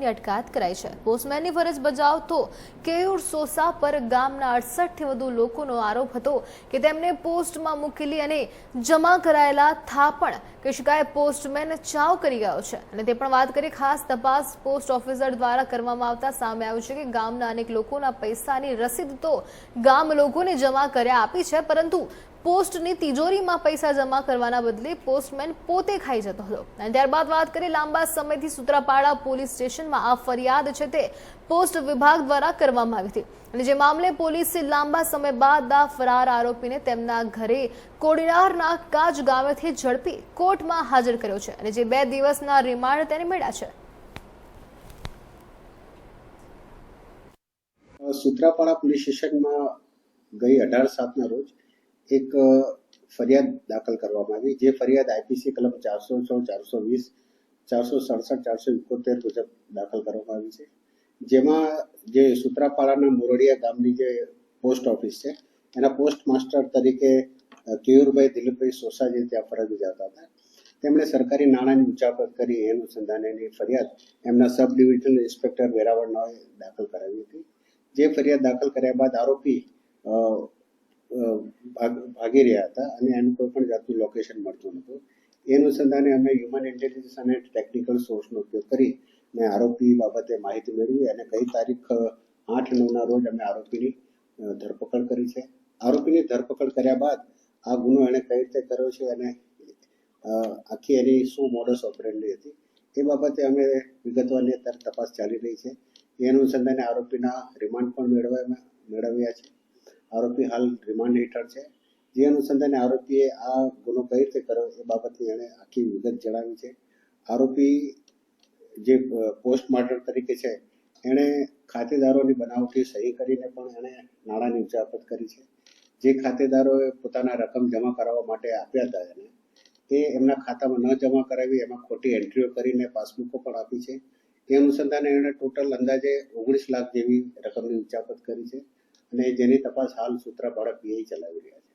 પોસ્ટમેનની અટકાયત કરાઈ છે. પોસ્ટમેનની ફરજ બજાવતો કેયુર સોસા પર ગામના અડસઠથી વધુ લોકોનો આરોપ હતો કે તેમને પોસ્ટમાં મૂકેલી અને જમા કરાયેલા થાપણ કે શિકાય પોસ્ટમેન ચાવ કરી ગયો છે. અને તે પણ વાત કરી ખાસ તપાસ પોસ્ટ ઓફિસર દ્વારા કરવામાં આવતા સામે આવ્યું છે કે ગામના અનેક લોકોના પૈસાની રસીદ તો ગામ લોકોને જમા કર્યા આપી છે, પરંતુ પોસ્ટની તિજોરીમાં પૈસા જમા કરવાના બદલે પોસ્ટમેન પોતે ખાઈ જતો હતો. અને ત્યારબાદ વાત કરીએ લાંબા સમયથી સુત્રાપાડા પોલીસ સ્ટેશનમાં આ ફરિયાદ છે તે પોસ્ટ વિભાગ દ્વારા કરવામાં આવી હતી. અને જે મામલે પોલીસે લાંબા સમય બાદ આ ફરાર આરોપીને તેમના ઘરે કોડીનારના કાજ ગામેથી ઝડપી કોર્ટમાં હાજર કર્યો છે. અને જે બે દિવસના રિમાન્ડ તેને મળ્યા છે. સુત્રાપાડા પોલીસ સ્ટેશનમાં ગઈ અઢાર સાતના રોજ એક ફરિયાદ દાખલ કરવામાં આવી. જે ફરિયાદ આઈપીસી કલમ ચારસો છ ચારસો વીસ, ચારસો સડસઠ, ચારસો એકોતેર મુજબ દાખલ કરવામાં આવી છે. જેમાં જે સુત્રાપાડાના મોરડિયા ગામની જે પોસ્ટ ઓફિસ છે, એના પોસ્ટ માસ્ટર તરીકે કેયુરભાઈ દિલીપભાઈ સોસા જે ત્યાં ફરજ બજાવતા હતા. તેમણે સરકારી નાણાંની ઉચાપત કરી, એ અનુસંધાનેની ફરિયાદ એમના સબ ડિવિઝનલ ઇન્સ્પેક્ટર વેરાવળનાઓએ દાખલ કરાવી હતી. જે ફરિયાદ દાખલ કર્યા બાદ આરોપી ભાગ- રહ્યા હતા અને એનું કોઈ પણ જાતનું લોકેશન મળતું નહોતું. એ અનુસંધાને અમે હ્યુમન ઇન્ટેલિજન્સ અને ટેકનિકલ સોર્સનો ઉપયોગ કરી અને આરોપી બાબતે માહિતી મેળવી અને કઈ તારીખ આઠ નવના રોજ અમે આરોપીની ધરપકડ કરી છે. આરોપીની ધરપકડ કર્યા બાદ આ ગુનો એણે કઈ રીતે કર્યો છે અને આખી એની શું મોડસ ઓપરેન્ડી હતી એ બાબતે અમે વિગતવારની અત્યારે તપાસ ચાલી રહી છે. એ અનુસંધાને આરોપીના રિમાન્ડ પણ મેળવવા મેળવ્યા છે. આરોપી હાલ રિમાન્ડ હેઠળ છે. જે અનુસંધાને આરોપીએ આ ગુનો કઈ રીતે કર્યો એ બાબતની એણે આખી વિગત જણાવી છે. આરોપી જે પોસ્ટમોર્ટમ તરીકે છે, એણે ખાતેદારોની બનાવટી સહી કરીને પણ એણે નાણાંની ઉચાપત કરી છે. જે ખાતેદારોએ પોતાના રકમ જમા કરાવવા માટે આપ્યા હતા એને, તે એમના ખાતામાં ન જમા કરાવી એમાં ખોટી એન્ટ્રીઓ કરીને પાસબુકો પણ આપી છે. એ અનુસંધાને એણે ટોટલ અંદાજે ઓગણીસ લાખ જેવી રકમની ઉચાપત કરી છે. અને જેની તપાસ હાલ સૂત્રાપાડા પીઆઈ ચલાવી રહ્યા છે.